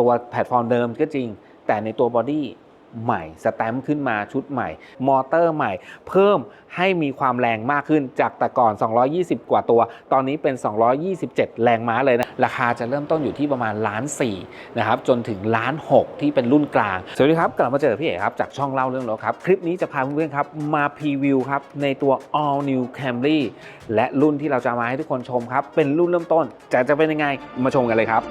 ตัวแพลตฟอร์มเดิมก็จริง แต่ในตัวบอดี้ใหม่สแตมป์ขึ้นมาชุดใหม่ มอเตอร์ใหม่ เพิ่มให้มีความแรงมากขึ้นจากแต่ก่อน 220 กว่าตัว ตอนนี้เป็น 227 แรงม้าเลยนะ ราคาจะเริ่มต้นอยู่ที่ประมาณล้านสี่นะครับ จนถึงล้านหกที่เป็นรุ่นกลาง สวัสดีครับ กลับมาเจอพี่เอกครับ จากช่องเล่าเรื่องรถครับ คลิปนี้จะพาเพื่อนๆครับ มาพรีวิวครับ ในตัว all new Camry และรุ่นที่เราจะมาให้ทุกคนชมครับเป็นรุ่นเริ่มต้นจะจะเป็นยังไงมาชมกันเลยครับ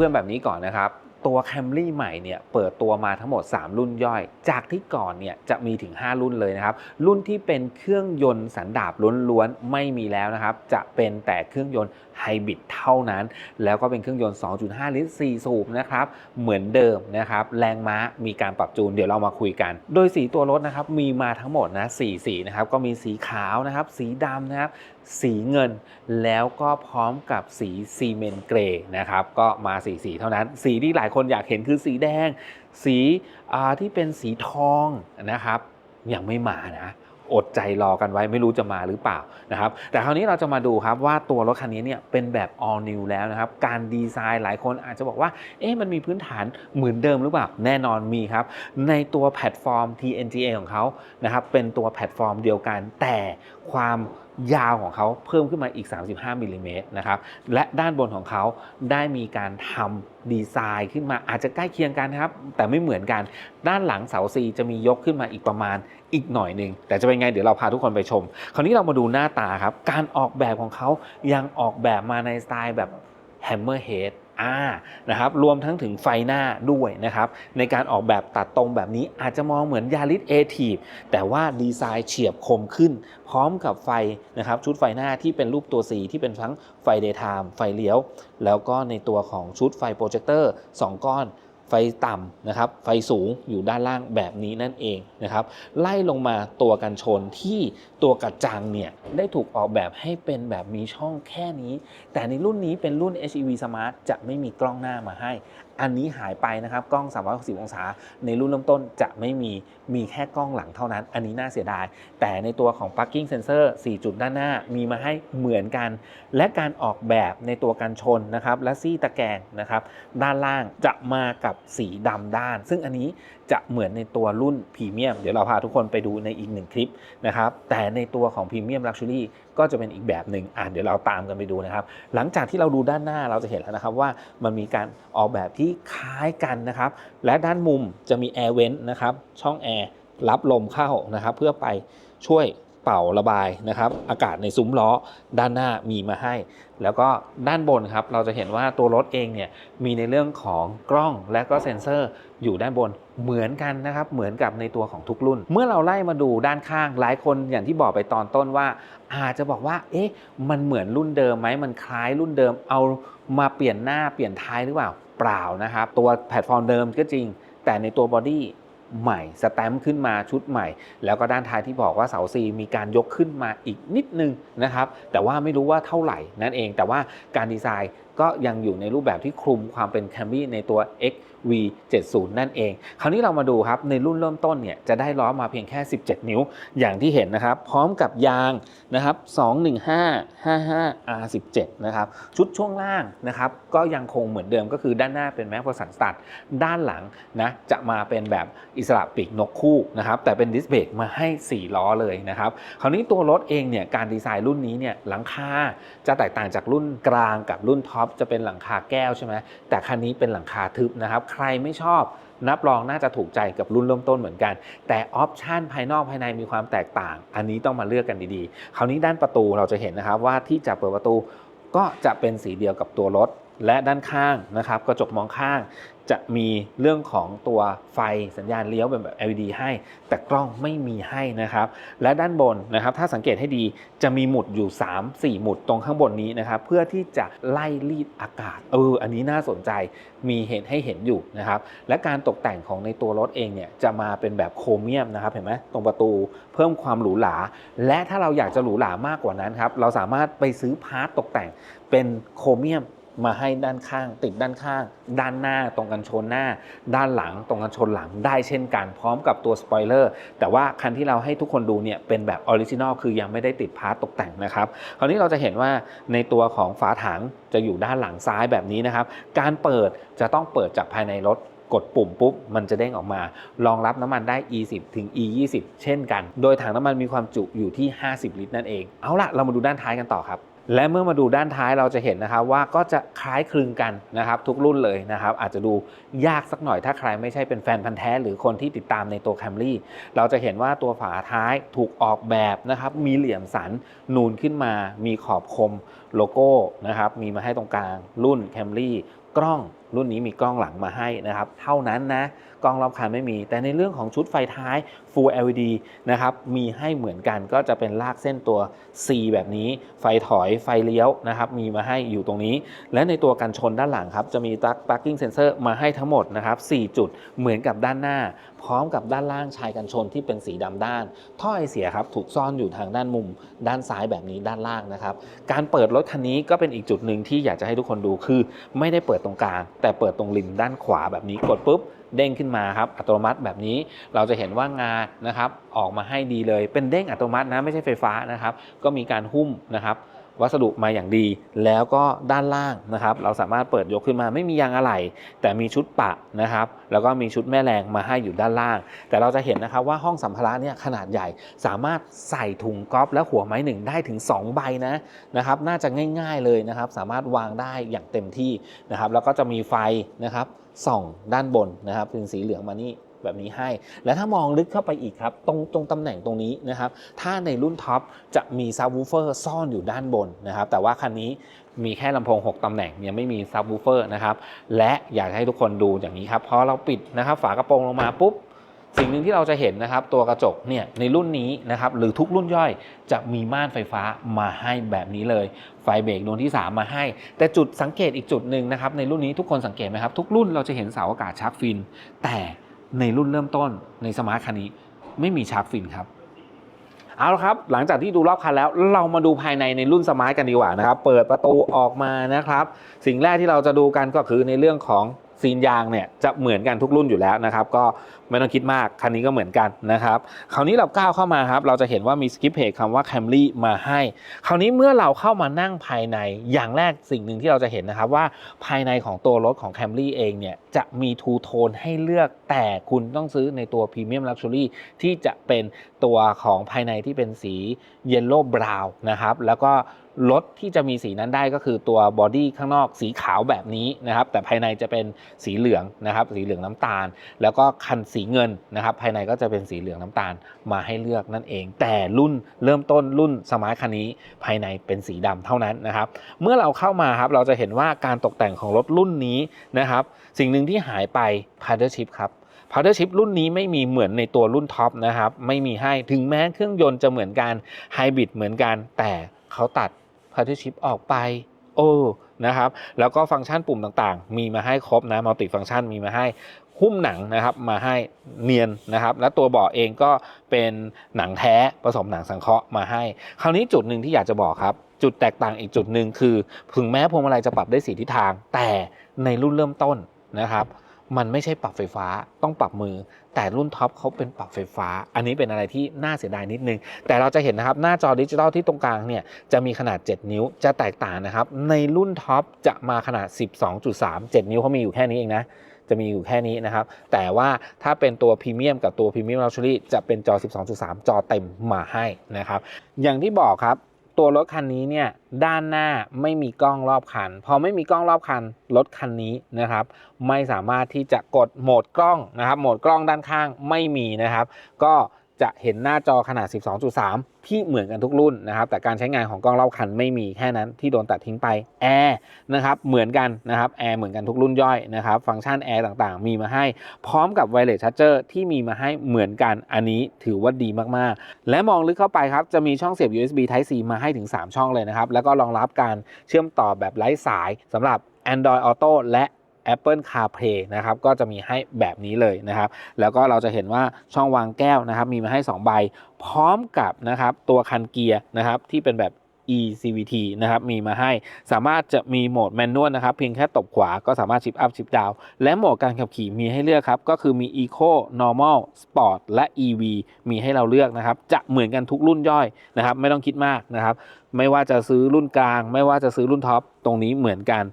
พื่อนๆแบบนี้ก่อนนะครับตัว Camry ใหม่เนี่ยเปิดตัวมาทั้งหมด 3 รุ่นย่อย จากที่ก่อนเนี่ยจะมีถึง 5 รุ่นเลยนะครับ รุ่นที่เป็นเครื่องยนต์สันดาปล้วนๆไม่มีแล้วนะครับ จะเป็นแต่เครื่องยนต์ไฮบริดเท่านั้น แล้วก็เป็นเครื่องยนต์ 2.5 ลิตร 4 สูบนะครับ เหมือนเดิมนะครับ แรงม้ามีการปรับจูน เดี๋ยวเรามาคุยกัน โดยสีตัวรถนะครับมีมาทั้งหมดนะ 4 สีนะครับ ก็มีสีขาวนะครับ สีดำนะครับสีเงิน แล้วก็พร้อมกับสีซีเมนเกรย์นะครับ ก็มาสีสีเท่านั้น สีที่หลายคนอยากเห็นคือสีแดง สีที่เป็นสีทองนะครับยังไม่มานะอดใจรอกันไว้ไม่รู้จะมาหรือเปล่านะครับ แต่คราวนี้เราจะมาดูครับว่าตัวรถคันนี้เนี่ยเป็นแบบ all new แล้วนะครับ การดีไซน์หลายคนอาจจะบอกว่า เอ๊ะมันมีพื้นฐานเหมือนเดิมหรือเปล่า แน่นอนมีครับ ในตัวแพลตฟอร์ม TNGA ของเขานะครับเป็นตัวแพลตฟอร์มเดียวกันแต่ความยาวของเขาเพิ่มขึ้นมาอีก 35มิลลิเมตรนะครับ และด้านบนของเขาได้มีการทำดีไซน์ขึ้นมาอาจจะใกล้เคียงกันนะครับ แต่ไม่เหมือนกัน ด้านหลังเสาซีจะมียกขึ้นมาอีกประมาณอีกหน่อยหนึ่งแต่จะเป็นไงเดี๋ยวเราพาทุกคนไปชม คราวนี้เรามาดูหน้าตาครับ การออกแบบของเขายังออกแบบมาในสไตล์แบบ Hammerhead อ่านะครับรวมทั้งถึงไฟหน้าด้วยนะครับในการออกแบบตัดตรงแบบนี้อาจจะมองเหมือนยาริสเอทีฟแต่ว่าดีไซน์เฉียบคมขึ้น พร้อมกับไฟนะครับชุดไฟหน้าที่เป็นรูปตัว C ที่เป็นทั้งไฟเดย์ไทม์ไฟเลี้ยว แล้วก็ในตัวของชุดไฟโปรเจคเตอร์ 2 ก้อน ไฟต่ำนะครับ ไฟสูงอยู่ด้านล่างแบบนี้นั่นเองนะครับ ไล่ลงมาตัวกันชนที่ตัวกระจังเนี่ยได้ถูกออกแบบให้เป็นแบบมีช่องแค่นี้ แต่ในรุ่นนี้เป็นรุ่น HEV Smart จะไม่มีกล้องหน้ามาให้ อันนี้หายไปนะครับกล้อง 360 องศา ในรุ่นเริ่มต้นจะไม่มีมีแค่กล้องหลังเท่านั้น อันนี้น่าเสียดาย แต่ในตัวของ Parking Sensor 4 จุดด้านหน้ามีมาให้เหมือนกัน และการออกแบบในตัวการชนนะครับและซี่ตะแกรงนะครับด้านล่างจะมากับสีดำด้าน ซึ่งอันนี้ จะเหมือนในตัวรุ่นพรีเมียมเดี๋ยวเราพาทุกคนไปดูในอีกหนึ่งคลิปนะครับแต่ในตัวของพรีเมียมลักชัวรี่ก็จะเป็นอีกแบบหนึ่งอะเดี๋ยวเราตามกันไปดูนะครับ หลังจากที่เราดูด้านหน้าเราจะเห็นแล้วนะครับว่ามันมีการออกแบบที่คล้ายกันนะครับ และด้านมุมจะมีแอร์เวนนะครับช่องแอร์รับลมเข้านะครับ เพื่อไปช่วยเป่าระบายนะครับ อากาศในซุ้มล้อด้านหน้ามีมาให้ แล้วก็ด้านบนครับ เราจะเห็นว่าตัวรถเองเนี่ยมีในเรื่องของกล้องและก็เซ็นเซอร์อยู่ด้านบน เหมือนกันนะครับเหมือนกับในตัวของทุกรุ่น เมื่อเราไล่มาดูด้านข้างหลายคนอย่างที่บอกไปตอนต้นว่า อาจจะบอกว่า เอ๊ะ มันเหมือนรุ่นเดิมไหมมันคล้ายรุ่นเดิม เอามาเปลี่ยนหน้าเปลี่ยนท้ายหรือเปล่าเปล่านะครับ ตัวแพลตฟอร์มเดิมก็จริง แต่ในตัวบอดี้ใหม่สแตมป์ขึ้นมาชุดใหม่ แล้วก็ด้านท้ายที่บอกว่าเสาซีมีการยกขึ้นมาอีกนิดนึงนะครับ แต่ว่าไม่รู้ว่าเท่าไหร่นั่นเอง แต่ว่าการดีไซน์ก็ยังอยู่ในรูปแบบที่คลุมความเป็น Camry ในตัว X V70 นั่นเอง คราวนี้เรามาดูครับ ในรุ่นเริ่มต้นเนี่ยจะได้ล้อมาเพียงแค่ 17 นิ้ว อย่างที่เห็นนะครับ พร้อมกับยางนะครับ 215 55 R17 นะครับ ชุดช่วงล่างนะครับ ก็ยังคงเหมือนเดิมก็คือด้านหน้าเป็นแม็กพอสันสตัด ด้านหลังนะจะมาเป็นแบบอิสระปีกนกคู่นะครับ แต่เป็นดิสเบรกมาให้ 4 ล้อเลยนะครับ คราวนี้ตัวรถเองเนี่ยการดีไซน์รุ่นนี้เนี่ยหลังคาจะแตกต่างจากรุ่นกลางกับรุ่นท็อปจะเป็นหลังคาแก้วใช่ไหมแต่คันนี้เป็นหลังคาทึบนะครับใครไม่ชอบนับรองน่าจะถูกใจกับรุ่นเริ่มต้นเหมือนกัน แต่ออปชันภายนอกภายในมีความแตกต่าง อันนี้ต้องมาเลือกกันดีๆ คราวนี้ด้านประตูเราจะเห็นนะครับว่าที่จะเปิดประตูก็จะเป็นสีเดียวกับตัวรถ และด้านข้างนะครับกระจกมองข้าง จะมีเรื่องของตัวไฟสัญญาณเลี้ยวเป็นแบบ LED ให้ แต่กล้องไม่มีให้นะครับ และด้านบนนะครับ ถ้าสังเกตให้ดีจะมีหมุดอยู่ 3-4 หมุดตรงข้างบนนี้นะครับ เพื่อที่จะไล่รีดอากาศเอออันนี้น่าสนใจมีเห็นให้เห็นอยู่นะครับ และการตกแต่งของในตัวรถเองเนี่ยจะมาเป็นแบบโครเมียมนะครับเห็นไหมตรงประตูเพิ่มความหรูหราและถ้าเราอยากจะหรูหรามากกว่านั้นครับเราสามารถไปซื้อพาร์ตตกแต่งเป็นโครเมียม มาให้ด้านข้าง ติดด้านข้าง ด้านหน้าตรงกันชนหน้า ด้านหลังตรงกันชนหลังได้เช่นกัน พร้อมกับตัวสปอยเลอร์แต่ว่าคันที่เราให้ทุกคนดูเนี่ยเป็นแบบออริจินอลคือยังไม่ได้ติดพาร์ตตกแต่งนะครับคราวนี้เราจะเห็นว่าในตัวของฝาถังจะอยู่ด้านหลังซ้ายแบบนี้นะครับ การเปิดจะต้องเปิดจากภายในรถกดปุ่มปุ๊บ มันจะเด้งออกมา รองรับน้ำมันได้ E10 ถึง E20 เช่นกัน โดยถังน้ำมันมีความจุอยู่ที่ 50 ลิตรนั่นเอง เอาล่ะ เรามาดูด้านท้ายกันต่อครับ และเมื่อมาดูด้านท้ายเราจะเห็นนะครับว่าก็จะคล้ายคลึงกันนะครับทุกรุ่นเลยนะครับอาจจะดูยากสักหน่อยถ้าใครไม่ใช่เป็นแฟนพันธ์แท้ หรือคนที่ติดตามในตัวแคมรี่เราจะเห็นว่าตัวฝาท้ายถูกออกแบบนะครับมีเหลี่ยมสันนูนขึ้นมา มีขอบคมโลโก้นะครับมีมาให้ตรงกลางรุ่นแคมรี่กล้อง รุ่นนี้มีกล้องหลังมาให้นะครับ เท่านั้นนะ กล้องรอบคันไม่มี แต่ในเรื่องของชุดไฟท้าย Full LED นะครับ มีให้เหมือนกันก็จะเป็นลากเส้นตัว C แบบนี้ ไฟถอยไฟเลี้ยวนะครับ มีมาให้อยู่ตรงนี้ และในตัวกันชนด้านหลังครับ จะมีตัก parking sensor มาให้ทั้งหมดนะครับ 4 จุดเหมือนกับด้านหน้า พร้อมกับด้านล่างชายกันชนที่เป็นสีดำด้าน ท่อไอเสียครับถูกซ่อนอยู่ทางด้านมุม ด้านซ้ายแบบนี้ด้านล่างนะครับ การเปิดรถคันนี้ก็เป็นอีกจุดหนึ่งที่อยากจะให้ทุกคนดูคือ ไม่ได้เปิดตรงกลางแต่เปิดตรงริมด้านขวาแบบนี้กดปุ๊บเด้งขึ้นมาครับอัตโนมัติแบบนี้เราจะเห็นว่างานนะครับออกมาให้ดีเลย เป็นเด้งอัตโนมัตินะไม่ใช่ไฟฟ้านะครับ ก็มีการหุ้มนะครับ วัสดุมาอย่างดี แล้วก็ด้านล่างนะครับ เราสามารถเปิดยกขึ้นมาไม่มียางอะไหล่แต่มีชุดปะนะครับ แล้วก็มีชุดแม่แรงมาให้อยู่ด้านล่าง แต่เราจะเห็นนะครับว่าห้องสัมภาระเนี่ยขนาดใหญ่สามารถใส่ถุงก๊อฟและหัวไม้หนึ่งได้ถึง 2 ใบนะนะครับ น่าจะง่าย ๆเลยนะครับ สามารถวางได้อย่างเต็มที่นะครับ แล้วก็จะมีไฟนะครับส่องด้านบนนะครับเป็นสีเหลืองมานี่ แบบนี้ให้ และถ้ามองลึกเข้าไปอีกครับ ตรงตรงตำแหน่งตรงนี้นะครับ ถ้าในรุ่นท็อปจะมีซับวูเฟอร์ซ่อนอยู่ด้านบนนะครับ แต่ว่าคันนี้มีแค่ลำโพง 6ตำแหน่งยังไม่มีซับวูเฟอร์นะครับ และอยากให้ทุกคนดูอย่างนี้ครับพอเราปิดนะครับ ฝากระโปรงลงมาปุ๊บสิ่งหนึ่งที่เราจะเห็นนะครับตัวกระจกเนี่ยในรุ่นนี้นะครับหรือทุกรุ่นย่อยจะมีม่านไฟฟ้ามาให้แบบนี้เลย ไฟเบรกดวงที่ 3 มาให้ แต่จุดสังเกตอีกจุดหนึ่งนะครับในรุ่นนี้ทุกคนสังเกตไหมครับ ทุกรุ่นเราจะเห็นเสาอากาศชาร์กฟิน แต่ ในรุ่นเริ่มต้นในสมาร์ทคันนี้ไม่มีชาร์จฟินครับเอาละครับ หลังจากที่ดูรอบคันแล้วเรามาดูภายในในรุ่นสมาร์ทกันดีกว่านะครับ เปิดประตูออกมานะครับ สิ่งแรกที่เราจะดูกันก็คือในเรื่องของ ซีนยางเนี่ยจะเหมือนกันทุกรุ่นอยู่แล้วนะครับ ก็ไม่ต้องคิดมากคันนี้ก็เหมือนกันนะครับ คราวนี้เราก้าวเข้ามาครับ เราจะเห็นว่ามีสกิปเพจคำว่า Camry มาให้ คราวนี้เมื่อเราเข้ามานั่งภายในอย่างแรกสิ่งหนึ่งที่เราจะเห็นนะครับว่าภายในของตัวรถของ Camry เองเนี่ยจะมีทูโทนให้เลือกแต่คุณต้องซื้อในตัว Premium Luxury ที่จะเป็นตัวของภายในที่เป็นสี Yellow Brown นะครับแล้วก็ รถที่จะมีสีนั้นได้ก็คือตัวบอดี้ข้างนอกสีขาวแบบนี้นะครับแต่ภายในจะเป็นสีเหลืองนะครับสีเหลืองน้ำตาล แล้วก็คันสีเงินนะครับภายในก็จะเป็นสีเหลืองน้ำตาลมาให้เลือกนั่นเอง แต่รุ่นเริ่มต้นรุ่นสมาร์ทคันนี้ภายในเป็นสีดำเท่านั้นนะครับเมื่อเราเข้ามาครับเราจะเห็นว่าการตกแต่งของรถรุ่นนี้นะครับสิ่งหนึ่งที่หายไป Paddle Shift ครับพาวเดอร์ชิพรุ่นนี้ไม่มีเหมือนในตัวรุ่นท็อปนะครับ ไม่มีให้ถึงแม้เครื่องยนต์จะเหมือนกันไฮบริดเหมือนกัน แต่เขาตัด พาวเดอร์ชิพออกไป โอ้นะครับ แล้วก็ฟังก์ชันปุ่มต่างๆ มีมาให้ครบนะมัลติฟังก์ชันมีมาให้หุ้มหนังนะครับมาให้เนียนนะครับ และตัวเบาะเองก็เป็นหนังแท้ผสมหนังสังเคราะห์มาให้ คราวนี้จุดหนึ่งที่อยากจะบอกครับ จุดแตกต่างอีกจุดหนึ่งคือถึงแม้พวงมาลัยจะปรับได้สีทิศทาง แต่ในรุ่นเริ่มต้นนะครับ มันไม่ใช่ปรับไฟฟ้าต้องปรับมือ แต่รุ่นท็อปเขาเป็นปรับไฟฟ้า อันนี้เป็นอะไรที่น่าเสียดายนิดนึง แต่เราจะเห็นนะครับหน้าจอดิจิทัลที่ตรงกลางเนี่ยจะมีขนาด 7 นิ้วจะแตกต่างนะครับ ในรุ่นท็อปจะมาขนาด 12.3 7 นิ้วเขามีอยู่แค่นี้เองนะจะมีอยู่แค่นี้นะครับ แต่ว่าถ้าเป็นตัวพรีเมียมกับตัวพรีเมียมลักชัวรี่จะเป็นจอ 12.3 จอเต็มมาให้นะครับ อย่างที่บอกครับ ตัวรถคันนี้เนี่ยด้านหน้าไม่มีกล้องรอบคัน พอไม่มีกล้องรอบคันรถคันนี้นะครับ ไม่สามารถที่จะกดโหมดกล้องนะครับโหมดกล้องด้านข้างไม่มีนะครับ ก็ จะเห็นหน้าจอขนาด 12.3 ที่เหมือนกันทุกรุ่นนะครับ แต่การใช้งานของกล้องรอบคันไม่มีแค่นั้นที่โดนตัดทิ้งไปแอร์นะครับ เหมือนกันนะครับแอร์เหมือนกันทุกรุ่นย่อยนะครับ ฟังก์ชันแอร์ต่างๆ มีมาให้ พร้อมกับไวเลสชาร์เจอร์ที่มีมาให้เหมือนกัน อันนี้ถือว่าดีมากๆ และมองลึกเข้าไปครับ จะมีช่องเสียบ USB Type C มาให้ถึง 3 ช่องเลยนะครับ แล้วก็รองรับการเชื่อมต่อแบบไร้สายสำหรับ Android Auto และ Apple CarPlay นะครับก็จะมีให้แบบนี้เลยนะครับ แล้วก็เราจะเห็นว่าช่องวางแก้วนะครับ มีมาให้ 2 ใบ พร้อมกับนะครับตัวคันเกียร์นะครับที่เป็นแบบ eCVT นะครับมีมาให้สามารถจะมีโหมดแมนนวลนะครับเพียงแค่ตบขวาก็สามารถชิปอัพชิปดาวและโหมดการขับขี่มีให้เลือกครับ ก็คือมี Eco Normal Sport และ EV มีให้เราเลือกนะครับ จะเหมือนกันทุกรุ่นย่อยนะครับ ไม่ต้องคิดมากนะครับ ไม่ว่าจะซื้อรุ่นกลาง ไม่ว่าจะซื้อรุ่นท็อปตรงนี้เหมือนกัน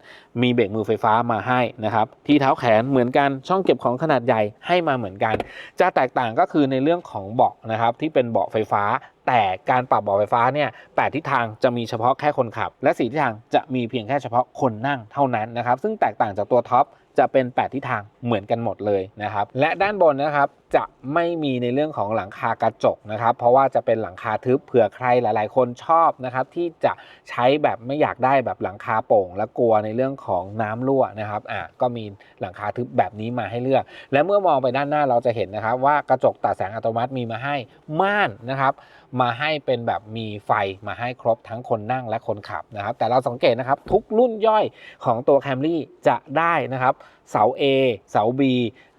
มีเบรกมือไฟฟ้ามาให้นะครับ ที่เท้าแขนเหมือนกันช่องเก็บของขนาดใหญ่ให้มาเหมือนกัน จะแตกต่างก็คือในเรื่องของเบาะนะครับที่เป็นเบาะไฟฟ้า แต่การปรับเบาะไฟฟ้าเนี่ยแปดทิศทางจะมีเฉพาะแค่คนขับ และสี่ทิศทางจะมีเพียงแค่เฉพาะคนนั่งเท่านั้นนะครับ ซึ่งแตกต่างจากตัวท็อปจะเป็น 8 ทิศทางเหมือนกันหมดเลยนะครับ และด้านบนนะครับจะไม่มีในเรื่องของหลังคากระจกนะครับ เพราะว่าจะเป็นหลังคาทึบเผื่อใครหลาย ๆ คนชอบนะครับ ที่จะใช้แบบไม่อยากได้แบบหลังคาโป่ง และกลัวในเรื่องของน้ำรั่วนะครับอะก็มีหลังคาทึบแบบนี้มาให้เลือก และเมื่อมองไปด้านหน้าเราจะเห็นนะครับ ว่ากระจกตัดแสงอัตโนมัติมีมาให้ม่านนะครับ มาให้เป็นแบบมีไฟมาให้ครบทั้งคนนั่งและคนขับนะครับ แต่เราสังเกตนะครับทุกรุ่นย่อยของตัว Camry จะได้นะครับ เสา A เสา B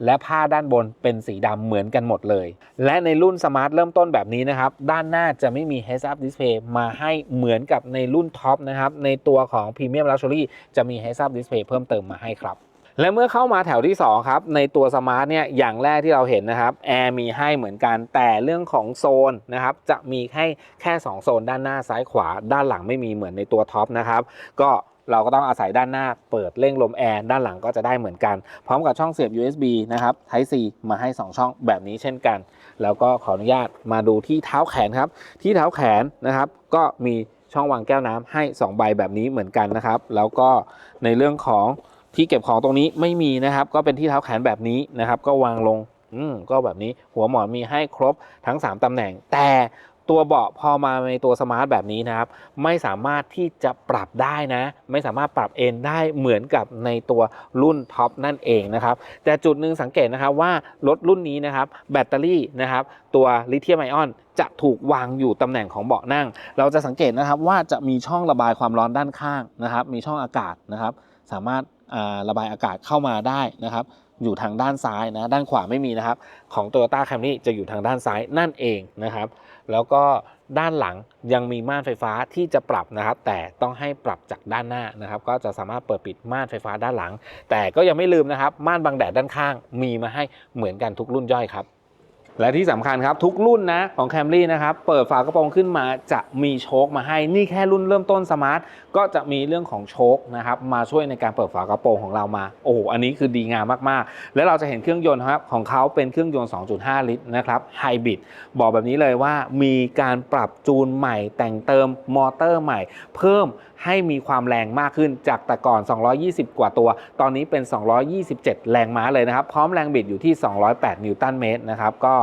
และผ้าด้านบนเป็นสีดำเหมือนกันหมดเลย และในรุ่นสมาร์ทเริ่มต้นแบบนี้นะครับ ด้านหน้าจะไม่มี Heads Up Display มาให้เหมือนกับในรุ่นท็อปนะครับ ในตัวของ Premium Luxury จะมี Heads Up Display เพิ่มเติมมาให้ครับและเมื่อเข้ามาแถวที่ 2 ครับ ในตัวสมาร์ทเนี่ยอย่างแรกที่เราเห็นนะครับแอร์มีให้เหมือนกันแต่เรื่องของโซนนะครับจะมีแค่แค่ 2 โซนด้านหน้าซ้ายขวา ด้านหลังไม่มีเหมือนในตัวท็อปนะครับก็ เราก็ต้องอาศัยด้านหน้าเปิดเร่งลมแอร์ด้านหลังก็จะได้เหมือนกัน พร้อมกับช่องเสียบ USB นะครับ Type C มาให้ 2 ช่องแบบนี้เช่นกัน แล้วก็ขออนุญาตมาดูที่เท้าแขนครับ ที่เท้าแขนนะครับ ก็มีช่องวางแก้วน้ำให้ 2 ใบแบบนี้เหมือนกันนะครับ แล้วก็ในเรื่องของที่เก็บของตรงนี้ไม่มีนะครับ ก็เป็นที่เท้าแขนแบบนี้นะครับ ก็วางลงอืมก็แบบนี้หัวหมอนมีให้ครบทั้ง 3 ตำแหน่ง แต่ ตัวเบาะพอมาในตัวสมาร์ทแบบนี้นะครับไม่สามารถที่จะปรับได้นะ ไม่สามารถปรับเอนได้เหมือนกับในตัวรุ่นท็อปนั่นเองนะครับแต่จุดหนึ่งสังเกตนะครับว่ารถรุ่นนี้นะครับแบตเตอรี่นะครับตัวลิเธียมไอออนจะถูกวางอยู่ตำแหน่งของเบาะนั่ง เราจะสังเกตนะครับว่าจะมีช่องระบายความร้อนด้านข้างนะครับ มีช่องอากาศนะครับ สามารถระบายอากาศเข้ามาได้นะครับ อยู่ทางด้านซ้ายนะ ด้านขวาไม่มีนะครับ ของ Toyota Camry จะอยู่ทางด้านซ้ายนั่นเองนะครับ แล้วก็ด้านหลังยังมีม่านไฟฟ้าที่จะปรับนะครับ แต่ต้องให้ปรับจากด้านหน้านะครับ ก็จะสามารถเปิดปิดม่านไฟฟ้าด้านหลัง แต่ก็ยังไม่ลืมนะครับ ม่านบังแดดด้านข้างมีมาให้เหมือนกันทุกรุ่นย่อยครับ และที่สำคัญครับทุกรุ่นนะของ Camry นะครับเปิดฝากระโปรงขึ้นมาจะมีโชคมาให้นี่แค่รุ่นเริ่มต้นสมาร์ทก็จะมีเรื่องของโชคนะครับมาช่วยในการเปิดฝากระโปรงของเรามาโอ้โหอันนี้คือดีงามมากๆ และเราจะเห็นเครื่องยนต์ครับของเขาเป็นเครื่องยนต์ 2.5 ลิตรนะครับไฮบริดบอกแบบนี้เลยว่ามีการปรับจูนใหม่ แต่งเติมมอเตอร์ใหม่ เพิ่มให้มีความแรงมากขึ้นจากแต่ก่อน 220 กว่าตัว ตอนนี้เป็น 227 แรงม้าเลยนะครับพร้อมแรงบิดอยู่ที่ 208 นิวตันเมตรนะครับก็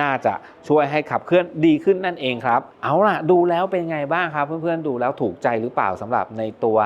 น่าจะช่วยให้ขับเคลื่อนดีขึ้นนั่นเองครับ เอาล่ะดูแล้วเป็นไงบ้างครับ เพื่อนๆดูแล้วถูกใจหรือเปล่าสำหรับในตัว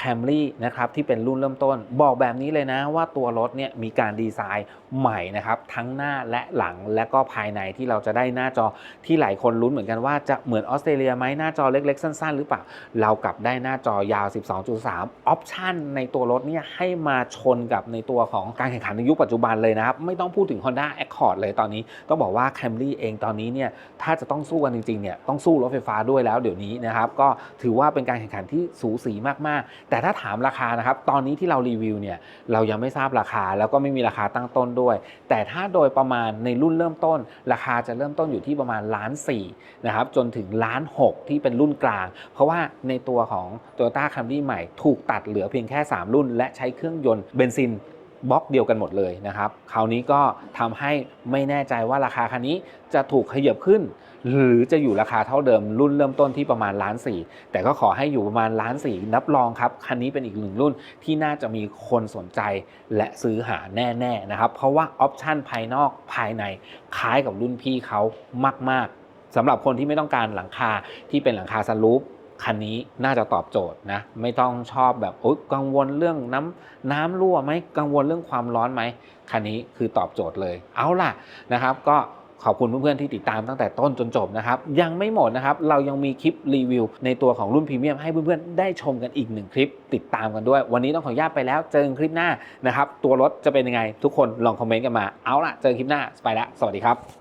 Camry นะครับที่เป็นรุ่นเริ่มต้น บอกแบบนี้เลยนะว่าตัวรถเนี่ยมีการดีไซน์ใหม่นะครับทั้งหน้าและหลังและก็ภายในที่เราจะได้หน้าจอที่หลายคนลุ้นเหมือนกันว่าจะเหมือนออสเตรเลียไหมหน้าจอเล็กๆ สั้น ๆ หรือเปล่า เรากลับได้หน้าจอยาว 12.3 ออปชันในตัวรถเนี่ยให้มาชนกับในตัวของการแข่งขันในยุคปัจจุบันเลยนะครับไม่ต้องพูดถึง Honda Accord เลยตอนนี้ต้องบอกว่า Camry เองตอนนี้เนี่ยถ้าจะต้องสู้กันจริงๆเนี่ยต้องสู้รถไฟฟ้าด้วยแล้วเดี๋ยวนี้นะครับก็ถือว่าเป็นการแข่งขันที่สูสีมากๆ แต่ถ้าถามราคานะครับตอนนี้ที่เรารีวิวเนี่ยเรายังไม่ทราบราคาแล้วก็ไม่มีราคาตั้งต้นด้วย แต่ถ้าโดยประมาณในรุ่นเริ่มต้น ราคาจะเริ่มต้นอยู่ที่ประมาณล้านสี่นะครับจนถึงล้านหกที่เป็นรุ่นกลาง เพราะว่าในตัวของ Toyota Camry ใหม่ถูกตัดเหลือเพียงแค่ 3 รุ่น และใช้เครื่องยนต์เบนซิน บล็อกเดียวกันหมดเลยนะครับคราวนี้ก็ทำให้ไม่แน่ใจว่าราคาคันนี้จะถูกขยับขึ้น หรือจะอยู่ราคาเท่าเดิมรุ่นเริ่มต้นที่ประมาณล้านสี่แต่ก็ขอให้อยู่ประมาณล้านสี่นับรองครับ คันนี้เป็นอีกหนึ่งรุ่นที่น่าจะมีคนสนใจและซื้อหาแน่ๆนะครับ เพราะว่าออปชันภายนอกภายในคล้ายกับรุ่นพี่เขามาก ๆสำหรับคนที่ไม่ต้องการหลังคาที่เป็นหลังคาสลูป คันนี้น่าจะตอบโจทย์นะไม่ต้องชอบแบบโอ๊ยกังวลเรื่องน้ำน้ำรั่วไหมกังวลเรื่องความร้อนไหมคันนี้คือตอบโจทย์เลย เอาล่ะนะครับ ก็ขอบคุณเพื่อนๆที่ติดตามตั้งแต่ต้นจนจบนะครับ ยังไม่หมดนะครับ เรายังมีคลิปรีวิว ในตัวของรุ่นพรีเมียมให้เพื่อนๆได้ชมกันอีกหนึ่งคลิป ติดตามกันด้วย วันนี้ต้องขออนุญาตไปแล้ว เจอกันคลิปหน้านะครับ ตัวรถจะเป็นยังไง ทุกคนลองคอมเมนต์กันมา เอาล่ะ เจอกันคลิปหน้าไปแล้ว สวัสดีครับ